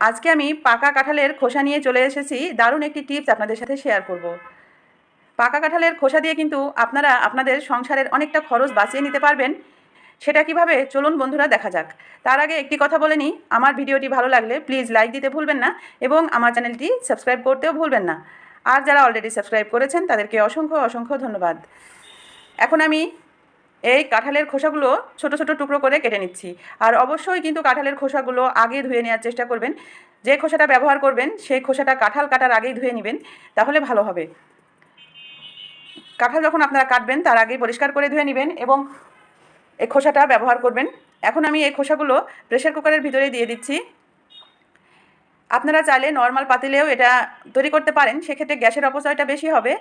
আজকে আমি পাকা কাঁঠালের খোসা নিয়ে চলে এসেছি। দারুণ একটি টিপস আপনাদের সাথে শেয়ার করব। পাকা কাঁঠালের খোসা দিয়ে কিন্তু আপনারা আপনাদের সংসারের অনেকটা খরচ বাঁচিয়ে নিতে পারবেন। সেটা কীভাবে? চলুন বন্ধুরা, দেখা যাক। তার আগে একটি কথা বলে নিই। আমার ভিডিওটি ভালো লাগলে প্লিজ লাইক দিতে ভুলবেন না এবং আমার চ্যানেলটি সাবস্ক্রাইব করতেও ভুলবেন না। আর যারা অলরেডি সাবস্ক্রাইব করেছেন, তাদেরকে অসংখ্য অসংখ্য ধন্যবাদ। এখন আমি এই কাঁঠালের খোসাগুলো ছোট ছোট টুকরো করে কেটে নিচ্ছি। আর অবশ্যই কিন্তু কাঁঠালের খোসাগুলো আগে ধুয়ে নেওয়ার চেষ্টা করবেন। যে খোসাটা ব্যবহার করবেন, সেই খোসাটা কাঁঠাল কাটার আগেই ধুয়ে নেবেন, তাহলে ভালো হবে। কাঁঠাল যখন আপনারা কাটবেন, তার আগেই পরিষ্কার করে ধুয়ে নেবেন এবং এই খোসাটা ব্যবহার করবেন। এখন আমি এই খোসাগুলো প্রেশার কুকারের ভিতরে দিয়ে দিচ্ছি। আপনারা চাইলে নর্মাল পাতিলেও এটা তৈরি করতে পারেন, সেক্ষেত্রে গ্যাসের অপচয়টা বেশি হবে।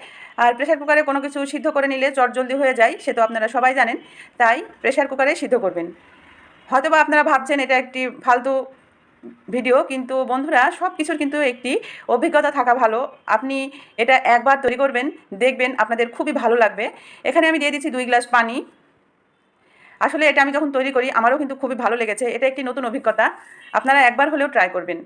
আর প্রেশার কুকারে কোনো কিছু সিদ্ধ করে নিলে চটজলদি হয়ে যায়, সে তো আপনারা সবাই জানেন, তাই প্রেশার কুকারে সিদ্ধ করবেন। হয়তোবা আপনারা ভাবছেন এটা একটি ফালতু ভিডিও, কিন্তু বন্ধুরা সব কিছুর কিন্তু একটি অভিজ্ঞতা থাকা ভালো। আপনি এটা একবার তৈরি করবেন, দেখবেন আপনাদের খুবই ভালো লাগবে। এখানে আমি দিয়ে দিচ্ছি দুই গ্লাস পানি। আসলে এটা আমি যখন তৈরি করি, আমারও কিন্তু খুবই ভালো লেগেছে। এটা একটি নতুন অভিজ্ঞতা। আপনারা একবার হলেও ট্রাই করবেন।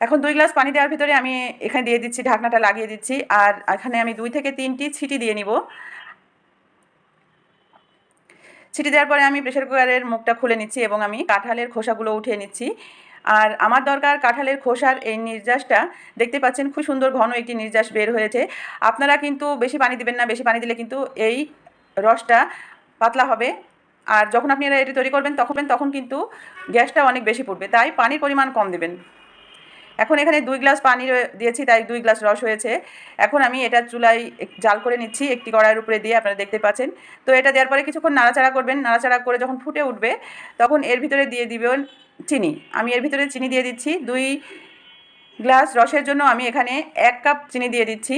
এখন দুই গ্লাস পানি দেওয়ার ভিতরে আমি এখানে দিয়ে দিচ্ছি, ঢাকনাটা লাগিয়ে দিচ্ছি, আর এখানে আমি দুই থেকে তিনটি ছিটি দিয়ে নিব। ছিটি দেওয়ার পরে আমি প্রেশার কুকারের মুখটা খুলে নিচ্ছি এবং আমি কাঁঠালের খোসাগুলো উঠিয়ে নিচ্ছি। আর আমার দরকার কাঁঠালের খোসার এই নির্যাসটা, দেখতে পাচ্ছেন খুব সুন্দর ঘন একটি নির্যাস বের হয়েছে। আপনারা কিন্তু বেশি পানি দিবেন না, বেশি পানি দিলে কিন্তু এই রসটা পাতলা হবে। আর যখন আপনি এটি তৈরি করবেন তখন তখন কিন্তু গ্যাসটা অনেক বেশি পড়বে, তাই পানির পরিমাণ কম দেবেন। এখন এখানে দুই গ্লাস পানি দিয়েছি, তাই দুই গ্লাস রস হয়েছে। এখন আমি এটা চুলায় জাল করে নিচ্ছি, একটি কড়াইয়ের উপরে দিয়ে আপনারা দেখতে পাচ্ছেন। তো এটা দেওয়ার পরে কিছুক্ষণ নাড়াচাড়া করবেন, নাড়াচাড়া করে যখন ফুটে উঠবে, তখন এর ভিতরে দিয়ে দিবেন চিনি। আমি এর ভিতরে চিনি দিয়ে দিচ্ছি, দুই গ্লাস রসের জন্য আমি এখানে এক কাপ চিনি দিয়ে দিচ্ছি।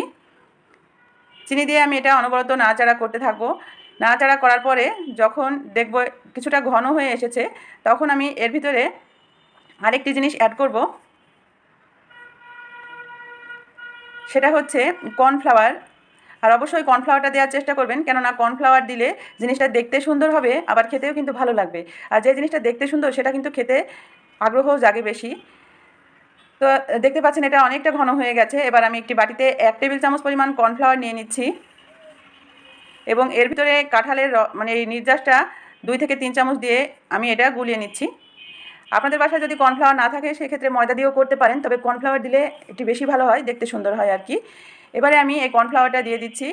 চিনি দিয়ে আমি এটা অনবরত নাড়াচাড়া করতে থাকব। নাড়াচাড়া করার পরে যখন দেখব কিছুটা ঘন হয়ে এসেছে, তখন আমি এর ভিতরে আরেকটি জিনিস অ্যাড করব। সেটা হচ্ছে কর্নফ্লাওয়ার। আর অবশ্যই কর্নফ্লাওয়ারটা দেওয়ার চেষ্টা করবেন, কেননা কর্নফ্লাওয়ার দিলে জিনিসটা দেখতে সুন্দর হবে, আবার খেতেও কিন্তু ভালো লাগবে। আর যে জিনিসটা দেখতে সুন্দর, সেটা কিন্তু খেতে আগ্রহ জাগে বেশি। তো দেখতে পাচ্ছেন এটা অনেকটা ঘন হয়ে গেছে। এবার আমি একটি বাটিতে এক টেবিল চামচ পরিমাণ কর্নফ্লাওয়ার নিয়ে নিচ্ছি। এবং এর ভিতরে কাঁঠালের মানে এই নির্যাসটা দুই থেকে তিন চামচ দিয়ে আমি এটা গুলিয়ে নিচ্ছি। আপনাদের বাসায় যদি কর্নফ্লাওয়ার না থাকে, সেক্ষেত্রে ময়দা দিয়েও করতে পারেন, তবে কর্নফ্লাওয়ার দিলে একটু বেশি ভালো হয়, দেখতে সুন্দর হয় আর কি। এবারে আমি এই কর্নফ্লাওয়ারটা দিয়ে দিচ্ছি।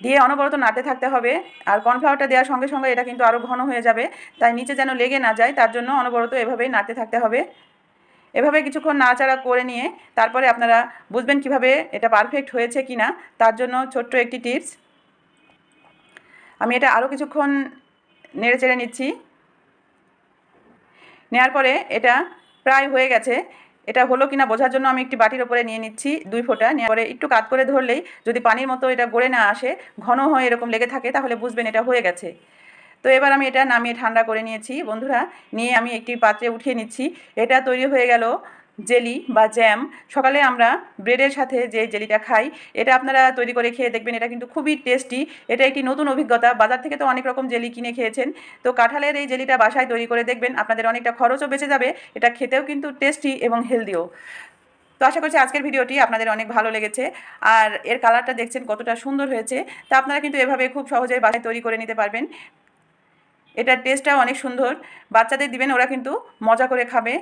দিয়ে অনবরত নাড়তে থাকতে হবে, আর কর্নফ্লাওয়ারটা দেওয়ার সঙ্গে সঙ্গে এটা কিন্তু আরও ঘন হয়ে যাবে, তাই নিচে যেন লেগে না যায়, তার জন্য অনবরত এভাবেই নাড়তে থাকতে হবে। এভাবে কিছুক্ষণ নাড়াচাড়া করে নিয়ে, তারপরে আপনারা বুঝবেন কীভাবে এটা পারফেক্ট হয়েছে কি না তার জন্য ছোট্ট একটি টিপস। আমি এটা আরও কিছুক্ষণ নেড়ে চেড়ে নিচ্ছি। নেওয়ার পরে এটা প্রায় হয়ে গেছে। এটা হলো কিনা বোঝার জন্য আমি একটি বাটির ওপরে নিয়ে নিচ্ছি দুই ফোঁটা। নেওয়ার পরে একটু কাত করে ধরলেই যদি পানির মতো এটা গড়ে না আসে, ঘন হয়ে এরকম লেগে থাকে, তাহলে বুঝবেন এটা হয়ে গেছে। তো এবার আমি এটা নামিয়ে ঠান্ডা করে নিয়েছি। বন্ধুরা, নিয়ে আমি একটি পাত্রে উঠিয়ে নিচ্ছি। এটা তৈরি হয়ে গেল জেলি বা জ্যাম, সকালে আমরা ব্রেডের সাথে যে জেলিটা খাই, এটা আপনারা তৈরি করে খেয়ে দেখবেন, এটা কিন্তু খুবই টেস্টি। এটা একটি নতুন অভিজ্ঞতা। বাজার থেকে তো অনেক রকম জেলি কিনে খেয়েছেন। তো কাঁঠালের এই জেলিটা বাসায় তৈরি করে দেখবেন, আপনাদের অনেকটা খরচও বেঁচে যাবে। এটা খেতেও কিন্তু টেস্টি এবং হেলদিও। তো আশা করছি আজকের ভিডিওটি আপনাদের অনেক ভালো লেগেছে। আর এর কালারটা দেখছেন কতটা সুন্দর হয়েছে। তা আপনারা কিন্তু এভাবে খুব সহজেই বাসায় তৈরি করে নিতে পারবেন। এটার টেস্টটাও অনেক সুন্দর। বাচ্চাদের দিবেন, ওরা কিন্তু মজা করে খাবে।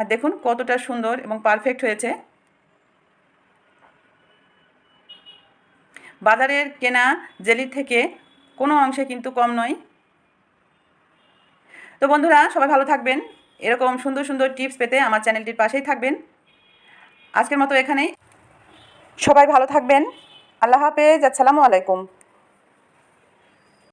আর দেখুন কতটা সুন্দর এবং পারফেক্ট হয়েছে। বাজারের কেনা জেলি থেকে কোনো অংশে কিন্তু কম নয়। তো বন্ধুরা, সবাই ভালো থাকবেন। এরকম সুন্দর সুন্দর টিপস পেতে আমার চ্যানেলটির পাশেই থাকবেন। আজকের মতো এখানেই। সবাই ভালো থাকবেন। আল্লাহ হাফেজ। আসসালামু আলাইকুম।